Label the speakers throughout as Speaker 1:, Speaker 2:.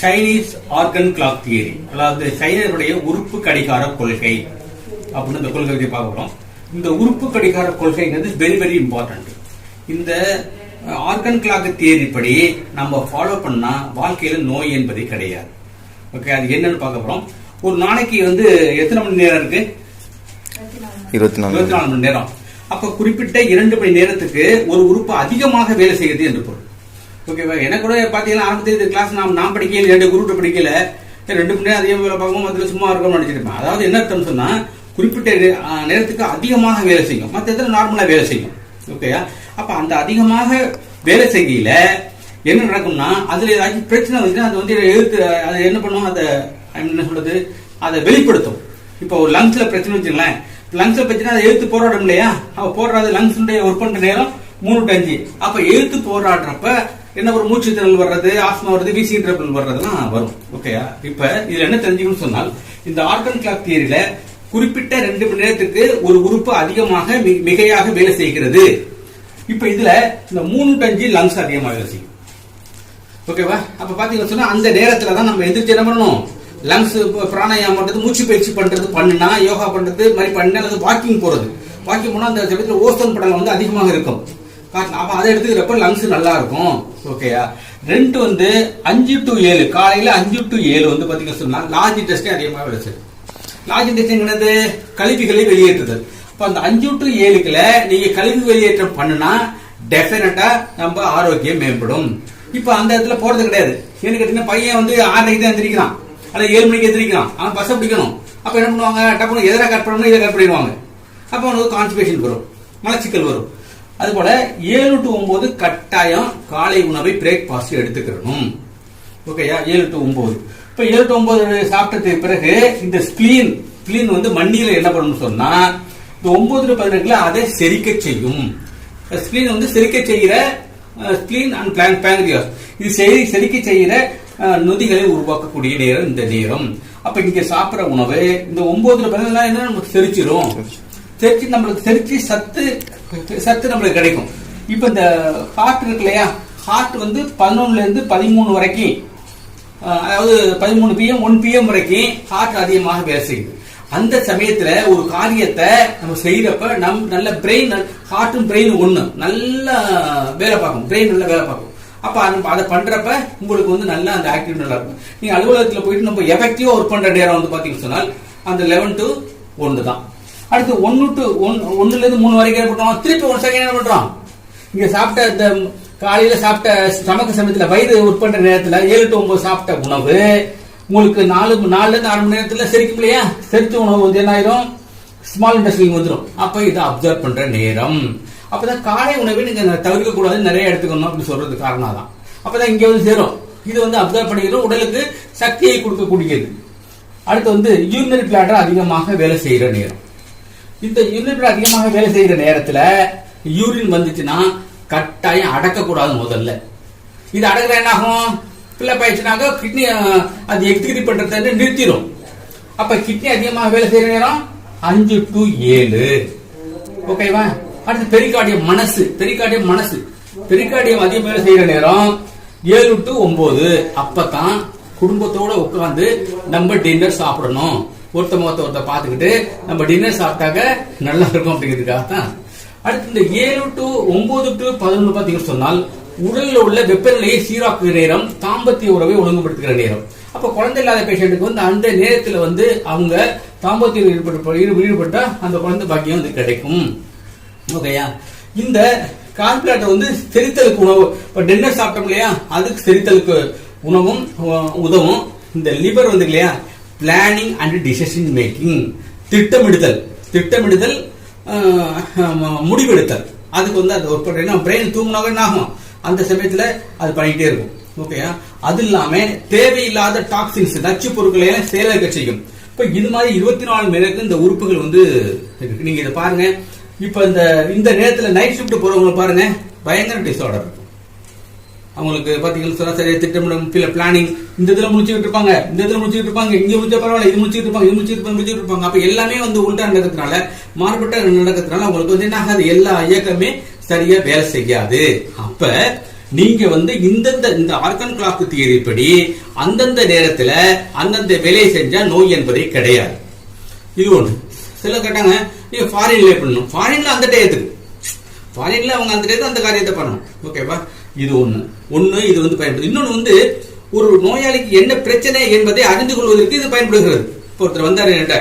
Speaker 1: Chinese organ clock theory அதாவது சைனருடைய உறுப்பு கடிகார கொள்கை அப்படின்னு இந்த கொள்கை போறோம். இந்த உறுப்பு கடிகார கொள்கைங்கிறது வெரி வெரி இம்பார்ட்டன்ட் இந்த ஆர்கன் கிளாக் தியரி படி நம்ம ஃபாலோ பண்ணா வாழ்க்கையில நோய் என்பது கிடையாது. ஓகே அது என்னன்னு பார்க்க போறோம். ஒரு நாளைக்கு வந்து எத்தனை மணி நேரம் இருக்கு?
Speaker 2: இருபத்தி நாலு
Speaker 1: இருபத்தி நாலு மணி நேரம். அப்ப குறிப்பிட்ட இரண்டு மணி நேரத்துக்கு ஒரு உறுப்பு அதிகமாக வேலை செய்கிறது என்று பொருள். ஓகேவா எனக்கு கூட பார்த்தீங்கன்னா ஆரம்பத்தில் இந்த கிளாஸ் நாம் நான் படிக்கல ரெண்டு குரூப் படிக்கல. ரெண்டு மணி நேரம் அதிகமாக வேலை பார்க்கும் அதுல சும்மா இருக்கணும்னு நினைச்சிருப்பேன். அதாவது என்ன அர்த்தம் சொன்னால் குறிப்பிட்ட நேரத்துக்கு அதிகமாக வேலை செய்யும். மற்ற இடத்துல நார்மலாக வேலை செய்யும். ஓகேயா அப்போ அந்த அதிகமாக வேலை செய்யல என்ன நடக்கும்னா அதில் ஏதாச்சும் பிரச்சனை வந்துச்சுன்னா அது வந்து எழுத்து அது என்ன பண்ணும்? அதை என்ன சொல்றது? அதை வெளிப்படுத்தும். இப்போ ஒரு லங்ஸில் பிரச்சனை வச்சுங்களேன் லங்ஸ்ல பிரச்சனை அதை எழுத்து போராடும் இல்லையா? அவள் போடுறது லங்ஸுடைய ஒர்க் பண்ணுற நேரம் மூணு டு அஞ்சு. எழுத்து போராடுறப்ப என்ன ஒரு மூச்சு திறல் வர்றது ஆஸ்மா வருது விசி ட்ரபிள் வர்றதுலாம் வரும். ஓகேயா இப்ப இதுல என்ன தெரிஞ்சுக்கணும்னு சொன்னால் இந்த ஆர்கன் கிளாக் தியரியில குறிப்பிட்ட ரெண்டு மணி நேரத்துக்கு ஒரு உறுப்பு அதிகமாக மிகையாக வேலை செய்கிறது. இப்ப இதுல இந்த மூணு டஞ்சு லங்ஸ் அதிகமாக வேலை செய்யும். ஓகேவா அப்ப பாத்தீங்கன்னா சொன்னா அந்த நேரத்துல தான் நம்ம எந்திரிச்சு என்ன பண்ணணும்? லங்ஸ் பிராணாயாமம் பண்றது மூச்சு பயிற்சி பண்றது பண்ணுனா யோகா பண்றது இது மாதிரி பண்ணா அல்லது வாக்கிங் போறது. வாக்கிங் போனா அந்த சமயத்தில் ஓசோன் படலம் வந்து அதிகமாக இருக்கும். அப்ப அதை எடுத்துக்கிறப்ப லங்ஸ் நல்லா இருக்கும். ஓகேயா ரெண்டு வந்து அஞ்சு டு ஏழு. காலையில் அஞ்சு டு ஏழு வந்து பார்த்தீங்கன்னா சொன்னால் லாஜி டெஸ்டே அதிகமாக வேலை செய்யும் லாஜி டெஸ்ட் என்னது? கழிவுகளை வெளியேற்றுதல். இப்போ அந்த அஞ்சு டு ஏழுக்கில் நீங்கள் கழிவு வெளியேற்றம் பண்ணுனா டெஃபினட்டாக நம்ம ஆரோக்கியம் மேம்படும். இப்போ அந்த இடத்துல போகிறது கிடையாது. ஏன்னு கேட்டீங்கன்னா பையன் வந்து ஆறரைக்கு தான் எந்திரிக்கிறான். அல்ல ஏழு மணிக்கு எந்திரிக்கிறான். ஆனால் பஸ்ஸை பிடிக்கணும். அப்போ என்ன பண்ணுவாங்க? டப்புனு எதிராக கட் பண்ணணும் இதை கட் பண்ணிடுவாங்க. அப்போ அவனுக்கு கான்ஸ்டிபேஷன் வரும். மலச்சிக்கல் வரும். அதுபோல ஏழு டு ஒன்பது கட்டாயம் காலை உணவை பிரேக்ஃபாஸ்ட் எடுத்துக்கிறணும் ஓகேயா ஏழு டு ஒன்பது இப்போ ஏழு டு ஒன்பது சாப்பிட்டதுக்கு பிறகு இந்த ஸ்பிளீன் ஸ்பிளீன் வந்து மண்ணியில் என்ன பண்ணணும்னு சொன்னா இந்த ஒன்பது டு பதினெட்டுல அதை செரிக்க செய்யும். ஸ்பிளீன் வந்து செரிக்க செய்கிற ஸ்பிளீன் அண்ட் பிளான் பேங்க்ரியாஸ் இது செரி செரிக்க செய்கிற நொதிகளை உருவாக்கக்கூடிய நேரம் இந்த நேரம். அப்ப இங்கே சாப்பிட்ற உணவு இந்த ஒன்பதுல பதினெட்டுல என்ன? நமக்கு செரிச்சிரும். தெரிச்சு நம்மளுக்கு தெரிச்சு சத்து சத்து நம்மளுக்கு கிடைக்கும். இப்ப இந்த ஹார்ட் இருக்கு இல்லையா? ஹார்ட் வந்து பதினொன்னுல இருந்து பதிமூணு வரைக்கும் அதாவது பதிமூணு பிஎம் ஒன் பிஎம் வரைக்கும் ஹார்ட் அதிகமாக வேலை செய்யுது. அந்த சமயத்துல ஒரு காரியத்தை நம்ம செய்யறப்ப நம் நல்ல பிரெயின் ஹார்ட்டும் பிரெயின் ஒண்ணு. நல்லா வேலை பார்க்கும். பிரெயின் நல்லா வேலை பார்க்கும். அப்ப அது- அதை பண்றப்ப உங்களுக்கு வந்து நல்லா அந்த ஆக்டிவ் நல்லா இருக்கும். நீங்க அலுவலகத்துல போயிட்டு நம்ம எஃபெக்டிவா ஒர்க் பண்ற நேரம் வந்து பாத்தீங்கன்னு சொன்னால் அந்த லெவன் டு ஒன்று தான். அடுத்து ஒன்னு டு ஒன் ஒன்னுல இருந்து மூணு வரைக்கும் என்ன திருப்பி ஒரு செகண்ட் என்ன பண்றோம்? இங்க சாப்பிட்ட இந்த காலையில சாப்பிட்ட சமக்க சமயத்துல வயிறு உட்பண்ற நேரத்தில் நேரத்துல ஏழு டு ஒன்பது சாப்பிட்ட உணவு உங்களுக்கு நாலு நாலுல இருந்து ஆறு மணி நேரத்துல செரிக்கும் இல்லையா? செரிச்ச உணவு வந்து என்ன ஆயிரும்? ஸ்மால் இண்டஸ்ட்ரியில் வந்துடும் அப்ப இதை அப்சர்வ் பண்ற நேரம். அப்பதான் காலை உணவை நீங்க தவிர்க்க கூடாது நிறைய எடுத்துக்கணும் அப்படின்னு சொல்றது காரணம் தான் அப்பதான் இங்க வந்து சேரும். இது வந்து அப்சர்வ் பண்ணிக்கிறோம். உடலுக்கு சக்தியை கொடுக்கக்கூடியது. அடுத்து வந்து யூரினரி பிளாடர் அதிகமாக வேலை செய்யற நேரம். இந்த யூரின் அதிகமாக வேலை செய்கிற நேரத்துல யூரின் வந்துச்சுன்னா கட்டாயம் அடக்கக்கூடாது முதல்ல. இது அடக்குற என்ன ஆகும் பிள்ளை போயிடுச்சுனாக்க கிட்னி அது எக்ஸிக்யூட் பண்ணுறதை நிறுத்திடும் அப்ப கிட்னி அதிகமாக வேலை செய்யற நேரம்? அஞ்சு டு ஏழு. ஓகேவா அடுத்து பெரிகார்டியம் மனசு பெரிகார்டியம் மனசு. பெரிகார்டியம் அதிகம் வேலை செய்யற நேரம் ஏழு டு ஒன்பது. அப்பதான் குடும்பத்தோட உட்காந்து நம்ம டின்னர் சாப்பிடணும். ஒருத்த முகத்தை ஒருத்த பார்த்துக்கிட்டு நம்ம டின்னர் சாப்பிட்டாக்க நல்லா இருக்கும் அப்படிங்கிறதுக்காக தான் அடுத்து இந்த ஏழு டு ஒன்பது டு பதினொன்று பார்த்தீங்கன்னு சொன்னால் உடலில் உள்ள வெப்பநிலையை சீராக்குகிற நேரம் தாம்பத்திய உறவை ஒழுங்குபடுத்துகிற நேரம். அப்போ குழந்தை இல்லாத பேஷண்ட்டுக்கு வந்து அந்த நேரத்தில் வந்து அவங்க தாம்பத்தியம் ஈடுபட்டு ஈடு- அந்த குழந்தை பாக்கியம் வந்து கிடைக்கும். ஓகேயா இந்த கால்குலேட்டர் வந்து செரித்தலுக்கு உணவு. இப்போ டின்னர் சாப்பிட்டோம் இல்லையா? அதுக்கு செரித்தலுக்கு உணவும் உதவும். இந்த லிவர் வந்து இல்லையா? பிளானிங் அண்ட் டிசிஷன் மேக்கிங் திட்டமிடுதல். திட்டமிடுதல் முடிவெடுத்தல். அதுக்கு வந்து அது ஒர்க் பண்ணுறேன் பிரெயின் தூங்கினாக என்ன ஆகும்? அந்த சமயத்தில் அது பண்ணிக்கிட்டே இருக்கும். ஓகேயா அது இல்லாமல் தேவையில்லாத டாக்ஸின்ஸ் நச்சு பொருட்களை எல்லாம் செய்யும். இப்போ இது மாதிரி இருபத்தி நாலு மணி இந்த உறுப்புகள் வந்து நீங்கள் இதை பாருங்க. இப்போ இந்த இந்த நேரத்தில் நைட் ஷிஃப்ட் போகிறவங்களை பாருங்க. பயங்கர டிஸ்ஆர்டர் அவங்களுக்கு பாத்தீங்கன்னா சொன்னா திட்டமிடும் பில பிளானிங் இந்த இதுல முடிச்சுக்கிட்டு இருப்பாங்க. இந்த இதுல முடிச்சுட்டு இருப்பாங்க. இங்க முடிச்ச பரவாயில்ல இது முடிச்சுட்டு இருப்பாங்க இது முடிச்சுட்டு இருப்பாங்க முடிச்சுட்டு இருப்பாங்க. அப்ப எல்லாமே வந்து உள்டா நடக்கிறதுனால மாறுபட்ட நடக்கிறதுனால அவங்களுக்கு வந்து என்ன ஆகாது? எல்லா இயக்கமே சரியா வேலை செய்யாது. அப்ப நீங்க வந்து இந்தந்த இந்த ஆர்கன் கிளாக் தியரி படி அந்தந்த நேரத்துல அந்தந்த வேலையை செஞ்சா நோய் என்பதே கிடையாது. இது ஒண்ணு. சில கேட்டாங்க நீங்க ஃபாரின்ல பண்ணணும். ஃபாரின்ல அந்த டயத்துக்கு. ஃபாரின்ல அவங்க அந்த டயத்துல அந்த காரியத்தை பண்ணணும். ஓகேவா இது ஒண்ணு. ஒண்ணு இது வந்து பயன்படுது இன்னொன்று வந்து ஒரு நோயாளிக்கு என்ன பிரச்சனை என்பதை அறிந்து கொள்வதற்கு இது பயன்படுகிறது. இப்போ ஒருத்தர் வந்தார் என்கிட்ட.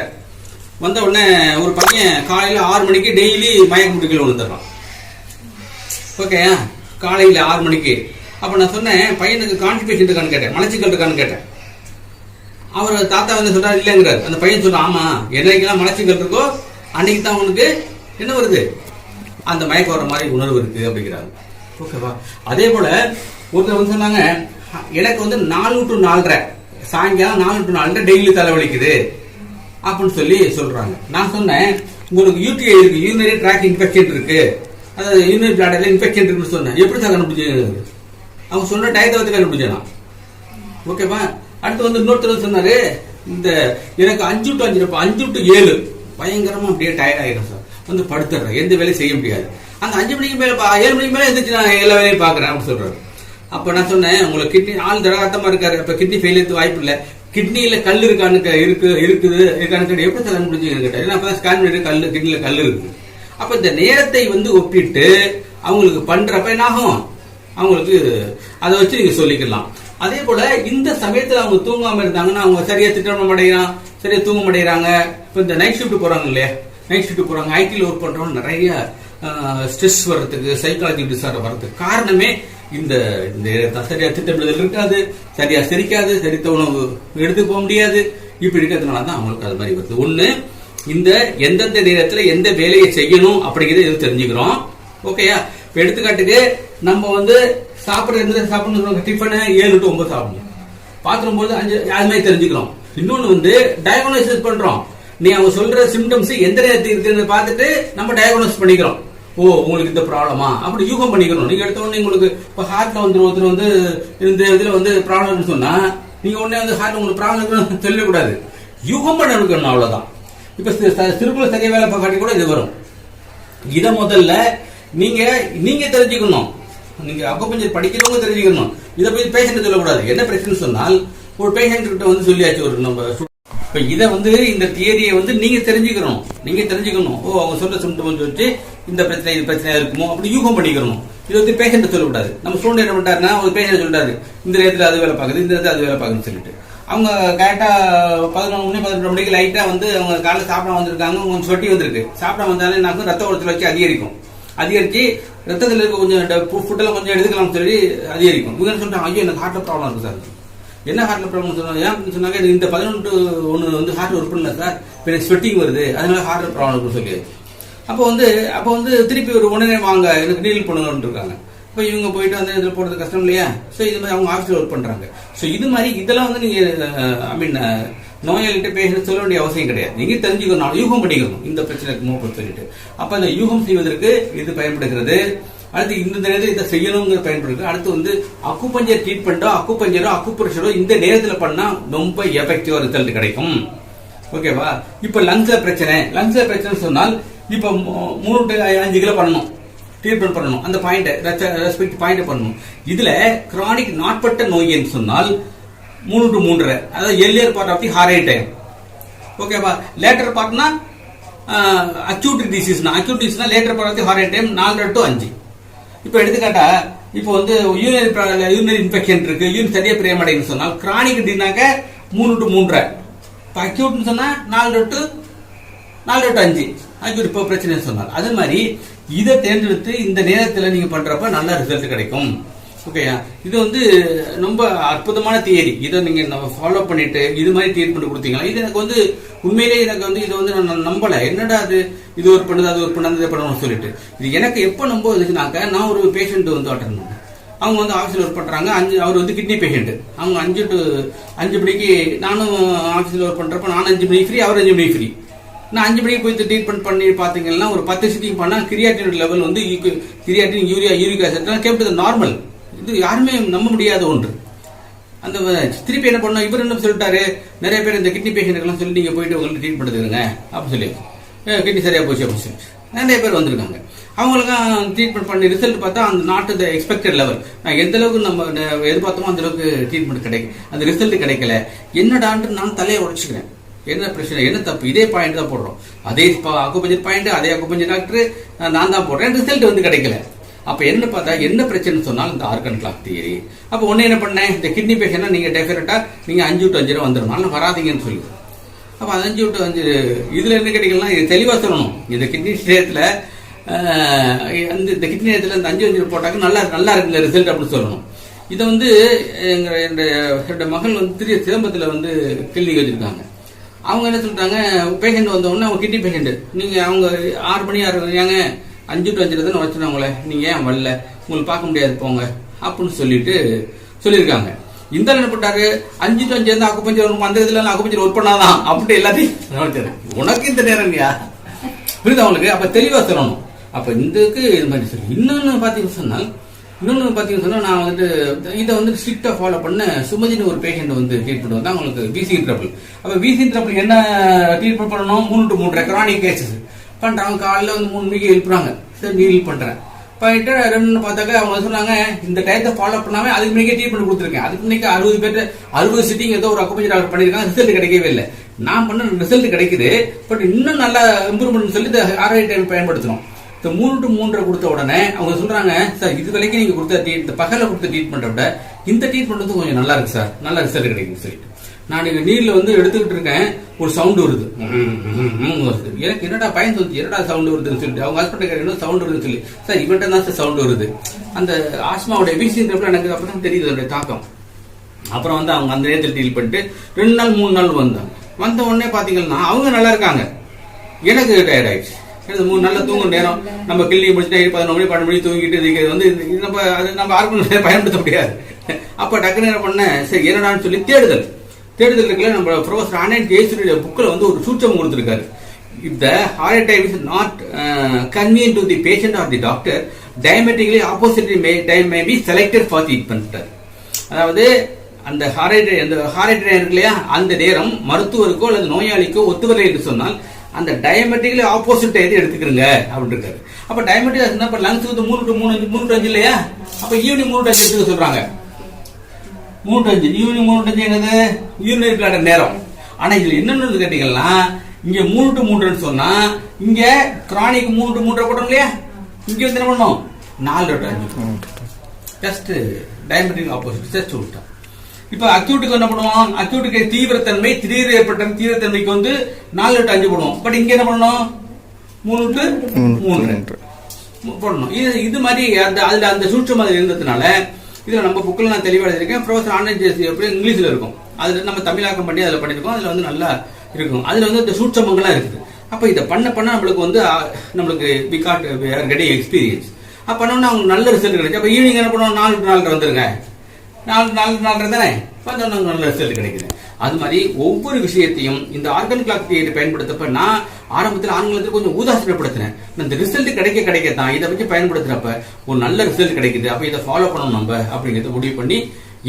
Speaker 1: வந்த உடனே ஒரு பையன் காலையில் ஆறு மணிக்கு டெய்லி மயக்க முடிக்கல விழுந்துடுறான். ஓகே காலையில் ஆறு மணிக்கு. அப்போ நான் சொன்னேன் பையனுக்கு கான்ஸ்டிபேஷன் இருக்கான்னு கேட்டேன் மலச்சிக்கல் இருக்கான்னு கேட்டேன். அவர் தாத்தா வந்து சொல்றாரு இல்லைங்கிறார். அந்த பையன் சொல்றான் ஆமா என்னைக்கெல்லாம் மலச்சிக்கல் இருக்கோ அன்னைக்கு தான் அவனுக்கு என்ன வருது? அந்த மயக்கம் வர மாதிரி உணர்வு இருக்கு அப்படிங்கிறாங்க ஓகேவா? அதே போல ஒருத்தர் வந்து சொன்னாங்க எனக்கு வந்து நாலு டு நாலரை சாயங்காலம் நாலு டு நாலரை டெய்லி தலைவலிக்குது அப்படின்னு சொல்லி சொல்றாங்க. நான் சொன்னேன் உங்களுக்கு யூடிஐ இருக்கு யூரினரி ட்ராக் இன்ஃபெக்ஷன் இருக்கு. அதாவது யூரினரி பிளாடர்ல இன்ஃபெக்ஷன் இருக்குன்னு சொன்னேன். எப்படி சார் கண்டுபிடிச்சு அவங்க சொன்ன டயத்தை வந்து கண்டுபிடிச்சேன் ஓகேவா? அடுத்து வந்து இன்னொருத்தர் சொன்னாரு இந்த எனக்கு அஞ்சு டு அஞ்சு அஞ்சு டு ஏழு பயங்கரமா அப்படியே டயர்ட் ஆயிடும் சார். வந்து படுத்துடுறேன். எந்த வேலையும் செய்ய முடியாது. அந்த அஞ்சு மணிக்கு மேல பா- ஏழு மணிக்கு மேல எழுந்திரிச்சு நான் எல்லா வேலையும் பாக்குறேன் அப்படின்னு சொல்றாரு. அப்ப நான் சொன்னேன் உங்களுக்கு கிட்னி ஆள் திரகாத்தமா இருக்காரு இப்போ கிட்னி ஃபெயிலியர் வாய்ப்பு இல்ல. கிட்னியில கல் இருக்கான்னு இருக்கு இருக்குது இருக்கான்னு கேட்டு எப்படி சார் கண்டுபிடிச்சீங்கன்னு கேட்டேன் நான் அப்பதான் ஸ்கேன் பண்ணிட்டு கல் கிட்னியில் கல் இருக்கு. அப்ப இந்த நேரத்தை வந்து ஒப்பிட்டு அவங்களுக்கு பண்றப்ப என்ன ஆகும்? அவங்களுக்கு அதை வச்சு நீங்க சொல்லிக்கலாம். அதே போல இந்த சமயத்துல அவங்க தூங்காம இருந்தாங்கன்னா அவங்க சரியா திட்டம் அடைகிறான் சரியா தூங்க மாட்டேங்கிறாங்க. இப்ப இந்த நைட் ஷிஃப்ட் போறாங்க இல்லையா? நைட் ஷிஃப்ட் போறாங்க ஐடியில் ஒர்க் பண்றவங்க நிறைய ஸ்ட்ரெஸ் வர்றதுக்கு சைக்காலஜி டிசார்டர் வர்றதுக்கு காரணமே இந்த இந்த சரியா திட்டமிடுதல் இருக்காது சரியா சிரிக்காது சரித்த உணவு எடுத்து போக முடியாது. இப்படி இருக்கிறதுனால தான் அவங்களுக்கு அது மாதிரி வருது. ஒண்ணு இந்த எந்தெந்த நேரத்துல எந்த வேலையை செய்யணும் அப்படிங்கிறத இது தெரிஞ்சுக்கிறோம். ஓகேயா இப்ப எடுத்துக்காட்டுக்கு நம்ம வந்து சாப்பிடுற எந்த சாப்பிடணும் டிஃபனு ஏழு டு ஒன்பது சாப்பிடணும். பார்க்கும்போது போது அஞ்சு அது மாதிரி தெரிஞ்சுக்கிறோம். இன்னொன்னு வந்து டயக்னோசிஸ் பண்றோம். நீ அவங்க சொல்ற சிம்டம்ஸ் எந்த நேரத்துக்கு இருக்குன்னு பார்த்துட்டு நம்ம டயக்னோஸ் பண்ணிக்கிறோம். ஓ உங்களுக்கு இந்த ப்ராப்ளமா அப்படி யூகம் பண்ணிக்கணும். நீங்க எடுத்த உடனே உங்களுக்கு இப்போ ஹார்ட்ல வந்து ஒருத்தர் வந்து இந்த இதுல வந்து ப்ராப்ளம்னு சொன்னா நீங்க உடனே வந்து ஹார்ட் உங்களுக்கு ப்ராப்ளம் சொல்லக்கூடாது. யூகம் பண்ண எடுக்கணும் அவ்வளவுதான். இப்ப சி- சிறுகுல சரியா வேலை காட்டி கூட இது வரும். இதை முதல்ல நீங்க நீங்க தெரிஞ்சுக்கணும். நீங்க அக்குபஞ்சர் படிக்கிறவங்க தெரிஞ்சுக்கணும். இதை போய் பேஷண்ட் சொல்லக்கூடாது. என்ன பிரச்சனை சொன்னால் ஒரு பேஷண்ட் கிட்ட வந்து சொல்லியாச்சு ஒரு நம்ம இப்ப இத வந்து இந்த தியரியை வந்து நீங்க தெரிஞ்சுக்கணும். நீங்க தெரிஞ்சுக்கணும். ஓ அவங்க சொல்ற சிம்டம் வச்சு இந்த பிரச்சனை இது பிரச்சனை இருக்குமோ அப்படி யூகம் பண்ணிக்கணும். இது வந்து பேஷண்ட் சொல்லக்கூடாது. நம்ம ஸ்டூடெண்ட் என்ன பண்ணிட்டாருன்னா ஒரு பேஷண்ட் சொல்லிட்டாரு இந்த நேரத்துல அது வேலை பார்க்குது இந்த நேரத்துல அது வேலை பார்க்குதுன்னு சொல்லிட்டு. அவங்க கரெக்டா பதினொன்று மணி பதினெட்டு மணிக்கு லைட்டா வந்து அவங்க காலைல சாப்பிட வந்திருக்காங்க கொஞ்சம் சொட்டி வந்திருக்கு. சாப்பிட வந்தாலே நாங்கள் ரத்த ஓட்டத்தில் வச்சு அதிகரிக்கும். அதிகரிச்சு ரத்தத்தில் இருக்க கொஞ்சம் ஃபுட்டெல்லாம் கொஞ்சம் எடுத்துக்கலாம்னு சொல்லி அதிகரிக்கும். இவங்க என்ன சொல்றாங்க ஐயோ எனக்கு ஹார்ட்ல ப்ராப்ளம் இருக்கு சார். என்ன ஹார்ட்ல ப்ராப்ளம் சொன்னாங்க ஏன் சொன்னாங்க எனக்கு இந்த பதினொன்று ஒன்று வந்து ஹார்ட் ஒர்க் பண்ணல சார் இப்போ எனக்கு ஸ்வெட்டிங் வருது. அதனால ஹார்ட்ல ப்ராப்ளம் இருக்குன்னு சொல்லி. அப்போ வந்து அப்போ வந்து திருப்பி ஒரு உடனே வாங்க எனக்கு டீல் பண்ணுங்கன்னு இருக்காங்க. இப்போ இவங்க போயிட்டு வந்து இதில் போடுறது கஷ்டம் இல்லையா? ஸோ இது மாதிரி அவங்க ஆஃபீஸில் ஒர்க் பண்ணுறாங்க ஸோ இது மாதிரி இதெல்லாம் வந்து நீங்கள் ஐ மீன் நோயாளிகிட்ட பேசுறது சொல்ல வேண்டிய அவசியம் கிடையாது. நீங்க தெரிஞ்சுக்கணும் யூகம் பண்ணிக்கணும். இந்த பிரச்சனை இருக்குமோ அப்படின்னு சொல்லிட்டு. அப்ப அந்த யூகம் செய்வதற்கு இது பயன்படுகிறது. அடுத்து இந்த நேரத்தில் இதை செய்யணுங்கிற பயன்படுது. அடுத்து வந்து அக்குப்பஞ்சர் ட்ரீட்மெண்ட்டோ அக்குப்பஞ்சரோ அக்குப்ரெஷரோ இந்த நேரத்தில் பண்ணால் ரொம்ப எஃபெக்டிவாக ரிசல்ட் கிடைக்கும். ஓகேவா இப்போ லங்ஸ்ல பிரச்சனை. லங்ஸ்ல பிரச்சனை சொன்னால் இப்போ மூணு to அஞ்சு கிலோ பண்ணணும். ட்ரீட்மெண்ட் பண்ணணும். அந்த பாயிண்ட்டை ரெஸ்பெக்ட் பாயிண்ட்டை பண்ணணும். இதில் கிரானிக் நாட்பட்ட நோய்ன்னு சொன்னால் மூணு டு மூன்றரை. அதாவது earlier part of the hour time ஓகேவா லேட்டர் பார்ட்னா அக்யூட் டிசீஸ்னா acute டிசீஸ்னா later part of the hour time நாலரை டு அஞ்சு. இப்போ எடுத்துக்காட்டா இப்போ வந்து யூரினரி யூரினரி இன்ஃபெக்ஷன் இருக்கு யூரின் சரியா பிரியமடைன்னு சொன்னால் கிரானிக் டினாக்க மூணு டு மூன்றரை. இப்போ அக்யூட்னு சொன்னா நாலு டு நாலு டு அஞ்சு. அக்யூட் இப்போ பிரச்சனை சொன்னால். அது மாதிரி இதை தேர்ந்தெடுத்து இந்த நேரத்தில் நீங்க பண்றப்ப நல்ல ரிசல்ட் கிடைக்கும். ஓகேயா இது வந்து ரொம்ப அற்புதமான தியரி இதை நீங்க நம்ம ஃபாலோ பண்ணிட்டு இது மாதிரி ட்ரீட்மெண்ட் கொடுத்தீங்களா? இது எனக்கு வந்து உண்மையிலேயே எனக்கு வந்து இதை வந்து நான் நம்பல. என்னடா அது? இது ஒரு பண்ணுது அது ஒரு பண்ணுது இதை பண்ணணும்னு சொல்லிட்டு. இது எனக்கு எப்போ நம்ப வந்துச்சுனாக்க நான் ஒரு பேஷண்ட் வந்து அட்டன் பண்ணேன். அவங்க வந்து ஆஃபீஸில் ஒர்க் பண்ணுறாங்க அஞ்சு அவர் வந்து கிட்னி பேஷண்ட் அவங்க அஞ்சு டு அஞ்சு மணிக்கு நானும் ஆஃபீஸில் ஒர்க் பண்ணுறப்ப நான் அஞ்சு மணிக்கு ஃப்ரீ அவர் அஞ்சு மணிக்கு ஃப்ரீ நான் அஞ்சு மணிக்கு போய் ட்ரீட்மெண்ட் பண்ணி பார்த்தீங்கன்னா ஒரு பத்து சிட்டிங் பண்ணால் கிரியாட்டின் லெவல் வந்து கிரியாட்டின் யூரியா யூரிக் ஆசிட்லாம் கேப்டு நார்மல் இது யாருமே நம்ப முடியாத ஒன்று. அந்த திருப்பி என்ன பண்ணோம்? இவர் என்ன சொல்லிட்டாரு? நிறைய பேர் இந்த கிட்னி பேஷண்ட்டுக்கெல்லாம் சொல்லி நீங்கள் போயிட்டு உங்களுக்கு ட்ரீட் பண்ணுறதுங்க அப்படின்னு சொல்லி. கிட்னி சரியாக போச்சு அப்படின்னு சொல்லி நிறைய பேர் வந்திருக்காங்க. அவங்களுக்கும் ட்ரீட்மெண்ட் பண்ணி ரிசல்ட் பார்த்தா அந்த நாட் த எக்ஸ்பெக்டட் லெவல் நான் எந்த அளவுக்கு நம்ம எதிர்பார்த்தோமோ அந்த அளவுக்கு ட்ரீட்மெண்ட் கிடைக்கும் அந்த ரிசல்ட் கிடைக்கல. என்னடான்ட்டு நான் தலையை உடைச்சுக்கிறேன். என்ன பிரச்சனை? என்ன தப்பு? இதே பாயிண்ட் தான் போடுறோம். அதே அக்குபஞ்சர் பாயிண்ட் அதே அக்குபஞ்சர் டாக்டர் நான் தான் போடுறேன். ரிசல்ட் வந்து கிடைக்கல. அப்ப என்ன பார்த்தா என்ன பிரச்சனைன்னு சொன்னால் இந்த ஆர்கன் கிளாக் தியரி அப்ப ஒண்ணு என்ன பண்ணேன் இந்த கிட்னி பேஷண்ட் நீங்க டெஃபினட்டா நீங்க அஞ்சு டு அஞ்சு ரூபா வந்துடும் வராதிங்கன்னு வராதீங்கன்னு சொல்லி அப்ப அது அஞ்சு டு அஞ்சு இதுல என்ன கிடைக்கலாம் இது தெளிவா சொல்லணும். இந்த கிட்னி விஷயத்துல அந்த இந்த கிட்னி நேரத்தில் இந்த அஞ்சு அஞ்சு போட்டாக்க நல்லா நல்லா இருக்குல்ல ரிசல்ட் அப்படின்னு சொல்லணும். இதை வந்து எங்க என்னுடைய மகள் வந்து திரு சிதம்பரத்தில் வந்து கிளினிக் வச்சிருக்காங்க. அவங்க என்ன சொல்லிட்டாங்க பேஷண்ட் வந்த உடனே அவங்க கிட்னி பேஷண்ட் நீங்க அவங்க ஆறு மணி ஆறு ஏங்க அஞ்சு டு அஞ்சு தானே வச்சுருந்தேன் உங்களை ஏன் வரல? உங்களுக்கு பார்க்க முடியாது போங்க. அப்படின்னு சொல்லிட்டு சொல்லியிருக்காங்க. இந்த ஆள் என்ன அஞ்சு டு அஞ்சு இருந்தா அக்குப்பஞ்சர் வரும் அந்த இதுல அக்குப்பஞ்சர் ஒர்க் பண்ணாதான். அப்படி எல்லாத்தையும் கவனிச்சாரு. உனக்கு இந்த நேரம் இல்லையா? புரியுது அவங்களுக்கு அப்போ தெளிவாக சொல்லணும். அப்போ இதுக்கு இது மாதிரி சொல்லி இன்னொன்று பார்த்தீங்கன்னா சொன்னால் இன்னொன்று பார்த்தீங்கன்னா சொன்னால் நான் வந்துட்டு இதை வந்து ஸ்ட்ரிக்டாக ஃபாலோ பண்ண சுமதினு ஒரு பேஷண்ட் வந்து ட்ரீட்மெண்ட் தான் அவங்களுக்கு விசி ட்ரபிள் அப்போ விசி ட்ரபிள் என்ன ட்ரீட்மெண்ட் பண்ணணும்? மூணு டு மூன்று கிரானிக் கேசஸ் பண்ணுறாங்க காலையில் வந்து மூணு மணிக்கு எழுப்புறாங்க. சரி நீல் பண்ணுறேன் பண்ணிட்டு ரெண்டு பார்த்தாக்க அவங்க சொன்னாங்க இந்த டயத்தை ஃபாலோ பண்ணாமல் அதுக்கு முன்னாடி ட்ரீட்மெண்ட் கொடுத்துருக்கேன். அதுக்கு முன்னாடி அறுபது பேர் அறுபது சிட்டிங் ஏதோ ஒரு அக்குபஞ்சர் அவர் பண்ணியிருக்காங்க ரிசல்ட் கிடைக்கவே இல்லை. நான் பண்ண ரிசல்ட் கிடைக்குது பட் இன்னும் நல்லா இம்ப்ரூவ்மெண்ட் சொல்லி இந்த ஆர்ஐ டைம் பயன்படுத்தணும். இந்த மூணு டு மூன்றரை கொடுத்த உடனே அவங்க சொல்கிறாங்க சார் இது வரைக்கும் நீங்கள் கொடுத்த ட்ரீட் இந்த பகலில் கொடுத்த ட்ரீட்மெண்ட்டை விட இந்த ட்ரீட்மெண்ட் வந்து கொஞ்சம் நல்லா இருக்கு சார். நல்லா ரிசல்ட் கிடைக்கும் சொல்லிட்டு. நான் இங்க நீர்ல வந்து எடுத்துக்கிட்டு இருக்கேன் ஒரு சவுண்ட் வருது. எனக்கு என்னடா பயன் சொல்லுச்சு என்னடா சவுண்ட் வருதுன்னு சொல்லிட்டு. அவங்க ஹாஸ்பிட்டல் என்ன சவுண்ட் வருதுன்னு சொல்லி. சார் இவன்ட்ட தான் சார் சவுண்ட் வருது. அந்த ஆஸ்மாவோட வீசின்றப்ப எனக்கு அப்பதான் தெரியுது அதோட தாக்கம். அப்புறம் வந்து அவங்க அந்த நேரத்தில் டீல் பண்ணிட்டு ரெண்டு நாள் மூணு நாள் வந்தாங்க வந்த உடனே பாத்தீங்கன்னா அவங்க நல்லா இருக்காங்க. எனக்கு டயர்ட் ஆயிடுச்சு. எனக்கு மூணு நாள்ல தூங்குற நேரம். நம்ம கிள்ளி முடிச்சுட்டு பதினொரு மணி பன்னெண்டு மணி தூங்கிட்டு இருக்கிறது வந்து இது நம்ம அது நம்ம ஆர்கன் பயன்படுத்த முடியாது. அப்ப டக்குனு என்ன பண்ணேன் சரி என்னடான்னு சொல்லி தேடுதல். தேடுதல் இருக்குல்ல நம்ம ப்ரொஃபஸர் ஆனந்த் ஜெயசூரிய புக்கில் வந்து ஒரு சூச்சம் கொடுத்துருக்காரு. If the heart attack is not uh, to the patient or the doctor doctor, diametrically may may, may be selected for treatment அதாவது அந்த ஹாரைட் அந்த ஹாரைட் இருக்கு இல்லையா? அந்த நேரம் மருத்துவருக்கோ அல்லது நோயாளிக்கோ ஒத்துவரை என்று சொன்னால் அந்த டயமெட்ரிக்கலி ஆப்போசிட் எது எடுத்துக்கிறங்க அப்படின்னு இருக்காரு. அப்போ டயமெட்டிக் என்ன இப்போ லங்ஸ் வந்து மூணு டு மூணு அஞ்சு மூணு டு அஞ்சு இல்லையா? அப்போ ஈவினிங் மூணு டு அஞ்சு எடுத்துக்க சொல்கிறாங்க மூணு டு அஞ்சு ஈவினிங் மூணு டு அஞ்சு என்னது யூரினரி பிளாடர் நேரம். ஆனா இதுல என்னன்னு கேட்டீங்கன்னா இங்க மூணு டு மூன்றுன்னு சொன்னா இங்க கிரானிக் மூணு டு மூன்றரை போட்டோம் இல்லையா? இங்க வந்து என்ன பண்ணணும்? நாலு டு அஞ்சு ஜஸ்ட் டயமெட்ரிக் ஆப்போசிட் ஜஸ்ட் விட்டோம் இப்ப அக்யூட்டுக்கு என்ன பண்ணுவோம்? அக்யூட்டுக்கு தீவிரத்தன்மை திடீர் ஏற்பட்ட தீவிரத்தன்மைக்கு வந்து நாலு டு அஞ்சு போடுவோம். பட் இங்க என்ன பண்ணணும்? மூணு டு மூன்று போடணும். இது இது மாதிரி அந்த அதுல அந்த சூட்சம் அது இருந்ததுனால இதில் நம்ம புக்கில் நான் தெளிவாக எழுதியிருக்கேன். ப்ரொஃபஸர் ஆன்லைன் ஜெயசி எப்படி இங்கிலீஷில் இருக்கும். அதில் நம்ம தமிழாக்கம் பண்ணி அதில் பண்ணியிருக்கோம். அதில் வந்து நல்லா இருக்கும். அதில் வந்து இந்த சூட்சமங்கள்லாம் இருக்குது. அப்போ இதை பண்ண பண்ண நம்மளுக்கு வந்து நம்மளுக்கு வி காட் கெட்டிங் எக்ஸ்பீரியன்ஸ் அப்போ பண்ணோம்னா அவங்க நல்ல ரிசல்ட் கிடைச்சு. அப்போ ஈவினிங் என்ன பண்ணுவோம்? நாலு நாலு வந்துருங்க. நாலு நாலு நாலு தானே? வந்தோம்னா நல்ல ரிசல்ட் கிடைக்குது. அது மாதிரி ஒவ்வொரு விஷயத்தையும் இந்த ஆர்கன் கிளாக் தியரி பயன்படுத்தப்ப நான் ஆரம்பத்தில் ஆண்களுக்கு கொஞ்சம் உதாசீனப்படுத்தினேன் இந்த ரிசல்ட் கிடைக்க கிடைக்க தான். இதை வச்சு பயன்படுத்துறப்ப ஒரு நல்ல ரிசல்ட் கிடைக்குது. அப்ப இதை ஃபாலோ பண்ணணும் நம்ம அப்படிங்கறத முடிவு பண்ணி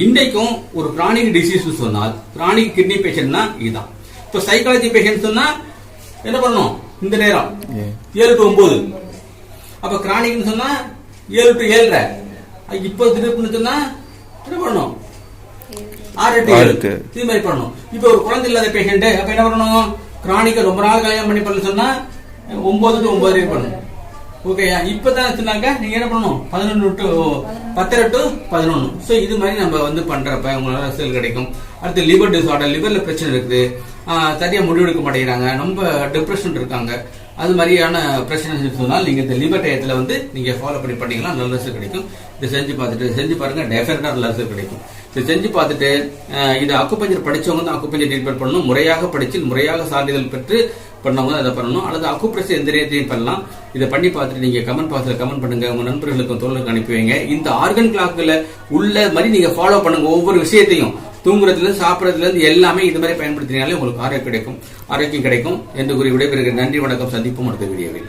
Speaker 1: இன்றைக்கும் ஒரு கிரானிக் டிசீஸ் சொன்னால் கிரானிக் கிட்னி பேஷண்ட்னா இதுதான் இப்போ சைக்காலஜி பேஷண்ட் சொன்னா என்ன பண்ணணும்? இந்த நேரம். ஏழு டு ஒன்பது. அப்ப கிரானிக்னு சொன்னா ஏழு டு ஏழரை. இப்போ திருப்புன்னு சொன்னா என்ன பண்ணணும்? ஆறு டு ஏழு. இது மாதிரி பண்ணணும். இப்போ ஒரு குழந்தை இல்லாத பேஷண்ட் அப்ப என்ன பண்ணணும்? கிரானிக்க ரொம்ப நாள் கல்யாணம் பண்ணி பண்ண சொன்னா ஒன்பது டு ஒன்பது வரைக்கும் பண்ணணும் ஓகேயா இப்பதான் சொன்னாக்க நீங்க என்ன பண்ணணும்? பதினொன்று டு பத்தரை டு பதினொன்று ஸோ இது மாதிரி நம்ம வந்து பண்றப்ப உங்களால செல் கிடைக்கும். அடுத்து லிவர் டிசார்டர் லிவர்ல பிரச்சனை இருக்குது. சரியாக சரியா முடிவெடுக்க மாட்டேங்கிறாங்க. ரொம்ப டிப்ரெஷன் இருக்காங்க. அது மாதிரியான பிரச்சனை சொன்னால் நீங்க இந்த லிவர் டயத்தில் வந்து நீங்க ஃபாலோ பண்ணி பண்ணீங்கன்னா நல்ல ரிசல்ட் கிடைக்கும். இதை செஞ்சு பார்த்துட்டு செஞ்சு பாருங்க டெஃபினட்டா நல்ல ரிசல்ட் கிடைக்கும். செஞ்சு பார்த்துட்டு அஹ், இது அக்குப்பஞ்சர் படிச்சவங்க தான் அக்குப்பஞ்சர் ட்ரீட்மெண்ட் பண்ணணும். முறையாக படிச்சு முறையாக சான்றிதழ் பெற்று பண்ணவங்க தான் அதை பண்ணணும். அல்லது அக்குப்ரெஷர் எந்த நேரத்தையும் பண்ணலாம். இதை பண்ணி பார்த்துட்டு நீங்க கமெண்ட் பாக்ஸ்ல கமெண்ட் பண்ணுங்க. உங்க நண்பர்களுக்கும் தோழர்களுக்கு அனுப்பி வைங்க. இந்த ஆர்கன் கிளாக்ல உள்ள மாதிரி நீங்க ஃபாலோ பண்ணுங்க ஒவ்வொரு விஷயத்தையும். தூங்குறதுல சாப்பிட்றதுலேருந்து இருந்து எல்லாமே இது மாதிரி பயன்படுத்தினாலே உங்களுக்கு ஆரோக்கியம் கிடைக்கும். ஆரோக்கியம் கிடைக்கும். என்று கூறி விடைபெறுகிற நன்றி வணக்கம். சந்திப்போம் அடுத்த வீடியோவில்.